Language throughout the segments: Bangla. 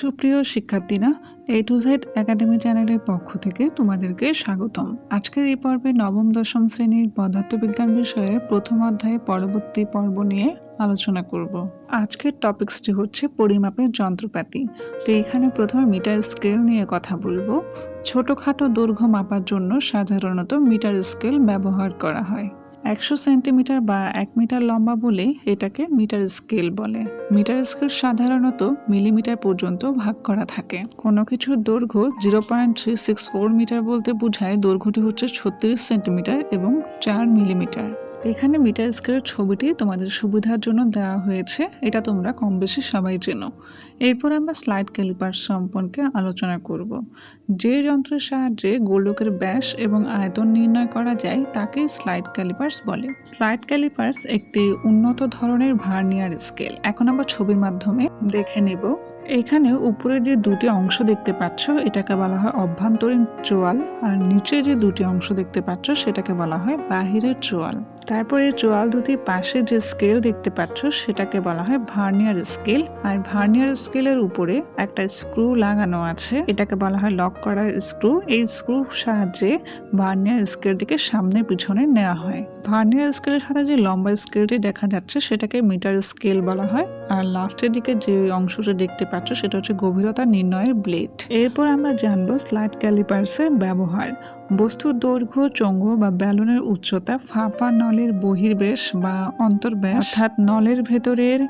সুপ্রিয় শিক্ষার্থীরা এ টু জেড একাডেমি চ্যানেলের পক্ষ থেকে তোমাদেরকে স্বাগতম। আজকের এই পর্বে নবম দশম শ্রেণির পদার্থবিজ্ঞান বিষয়ে প্রথম অধ্যায়ে পরবর্তী পর্ব নিয়ে আলোচনা করব। আজকের টপিকসটি হচ্ছে পরিমাপের যন্ত্রপাতি। তো এখানে প্রথমে মিটার স্কেল নিয়ে কথা বলব। ছোটোখাটো দৈর্ঘ্য মাপার জন্য সাধারণত মিটার স্কেল ব্যবহার করা হয়। একশো সেন্টিমিটার বা এক মিটার লম্বা বলে এটাকে মিটার স্কেল বলে। মিটার স্কেল সাধারণত মিলিমিটার পর্যন্ত ভাগ করা থাকে। কোনো কিছুর দৈর্ঘ্য zero point three six four metre বলতে বোঝায় দৈর্ঘ্যটি হচ্ছে ছত্রিশ সেন্টিমিটার এবং চার মিলিমিটার। এখানে মিটার স্কেলের ছবিটি তোমাদের সুবিধার জন্য দেওয়া হয়েছে, এটা তোমরা কম বেশি সবাই চেনো। এরপর আমরা স্লাইড ক্যালিপার সম্পর্কে আলোচনা করব। যে যন্ত্রের সাহায্যে গোলকের ব্যাস এবং আয়তন নির্ণয় করা যায় তাকে স্লাইড ক্যালিপার্স বলে। স্লাইড ক্যালিপার্স একটি উন্নত ধরনের ভার্নিয়ার স্কেল এখন আমরা ছবির মাধ্যমে দেখে নেব। এখানে উপরে যে দুটি অংশ দেখতে পাচ্ছ, এটাকে বলা হয় অভ্যন্তরীণ চোয়াল, আর নিচে যে দুটি অংশ দেখতে পাচ্ছ, সেটাকে বলা হয় বাহিরের চোয়াল। তারপরে চোয়াল দুটির পাশে যে স্কেল দেখতে পাচ্ছ, সেটাকে বলা হয় ভার্নিয়ার স্কেল আর ভার্নিয়ার স্কেলের উপরে একটা স্ক্রু লাগানো আছে। এটাকে বলা হয় লক করার স্ক্রু এই স্ক্রু সাহায্যে ভার্নিয়ার স্কেলটিকে সামনে পিছনে নেওয়া হয়। ভার্নিয়ার স্কেলের সাথে যে লম্বা স্কেলটি দেখা যাচ্ছে, সেটাকে মিটার স্কেল বলা হয়। আর লাস্টের দিকে যে অংশটা দেখতে পাচ্ছ, সেটা হচ্ছে গভীরতা নির্ণয়ের ব্লেড এরপর আমরা জানব স্লাইড ক্যালিপার্সের ব্যবহার। বস্তুর দৈর্ঘ্য চঙ্গ বা ব্যালনের উচ্চতা, ফাঁপা নলের বহির্বেশ বা অন্তর্ব্যাস অর্থাৎ নলের ভেতরের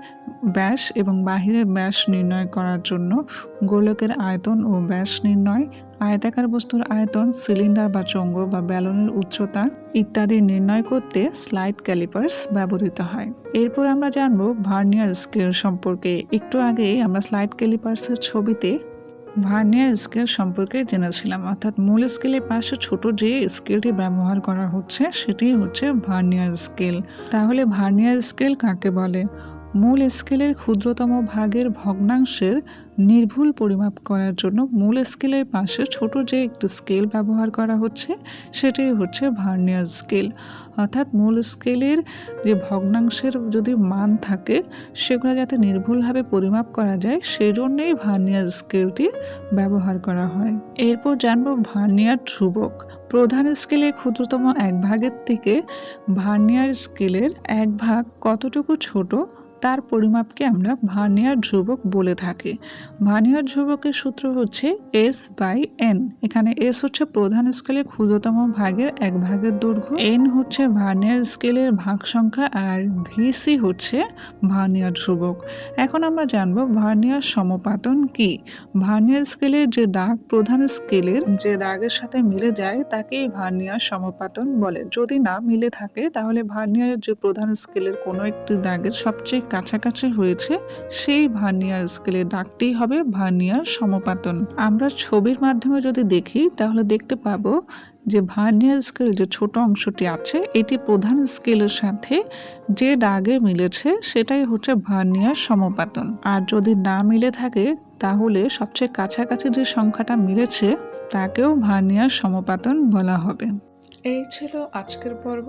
ব্যাস এবং বাহিরের ব্যাস নির্ণয় করার জন্য গোলকের আয়তন ও ব্যাস নির্ণয়, আয়তাকার বস্তুর আয়তন, সিলিন্ডার বা চঙ্গ বা ব্যালনের উচ্চতা ইত্যাদি নির্ণয় করতে স্লাইড ক্যালিপার্স ব্যবহৃত হয়। এরপর আমরা জানব ভার্নিয়ার স্কেল সম্পর্কে। একটু আগে আমরা স্লাইড ক্যালিপার্সের ছবিতে ভার্নিয়ার স্কেল সম্পর্কে জেনেছিলাম। অর্থাৎ মূল স্কেলের পাশে ছোট যে স্কেলটি ব্যবহার করা হচ্ছে সেটি হচ্ছে ভার্নিয়ার স্কেল। তাহলে ভার্নিয়ার স্কেল কাকে বলে? মূল স্কেলের ক্ষুদ্রতম ভাগের ভগ্নাংশের নির্ভুল পরিমাপ করার জন্য মূল স্কেলের পাশে ছোট যে একটি স্কেল ব্যবহার করা হচ্ছে, সেটাই হচ্ছে ভার্নিয়ার স্কেল। অর্থাৎ মূল স্কেলের যে ভগ্নাংশের যদি মান থাকে, সেগুলো যাতে নির্ভুলভাবে পরিমাপ করা যায় সেই জন্যেই ভার্নিয়ার স্কেলটি ব্যবহার করা হয়। এরপর জানব ভার্নিয়ার ধ্রুবক। প্রধান স্কেলের ক্ষুদ্রতম এক ভাগের থেকে ভার্নিয়ার স্কেলের এক ভাগ কতটুকু ছোট তার পরিমাপকে আমরা ভার্নিয়ার ধ্রুবক বলে থাকি। ভার্নিয়ার ধ্রুবকের সূত্র হচ্ছে এস বাই এন এখানে এস হচ্ছে প্রধান স্কেলের ক্ষুদ্রতম ভাগের এক ভাগের দৈর্ঘ্য। এন হচ্ছে ভার্নিয়ার স্কেলের ভাগ সংখ্যা আর ভিসি হচ্ছে ভার্নিয়ার ধ্রুবক। এখন আমরা জানব ভার্নিয়ার সমপাতন কি? ভার্নিয়ার স্কেলের যে দাগ প্রধান স্কেলের যে দাগের সাথে মিলে যায়, তাকেই ভার্নিয়ার সমপাতন বলে। যদি না মিলে থাকে, তাহলে ভার্নিয়ারের যে প্রধান স্কেলের কোনো একটি দাগের সবচেয়ে কাছাকাছি হয়েছে, সেই ভার্নিয়ার স্কেলের দাগটি হবে ভার্নিয়ার সমপাতন। আমরা ছবির মাধ্যমে যদি দেখি, তাহলে দেখতে পাবো যে ভার্নিয়ার স্কেল যে ছোট অংশটি আছে, এটি প্রধান স্কেলের সাথে যে দাগে মিলেছে, সেটাই হচ্ছে ভার্নিয়ার সমপাতন। আর যদি না মিলে থাকে, তাহলে সবচেয়ে কাছাকাছি যে সংখ্যাটা মিলেছে, তাকেও ভার্নিয়ার সমপাতন বলা হবে। এই ছিল আজকের পর্ব।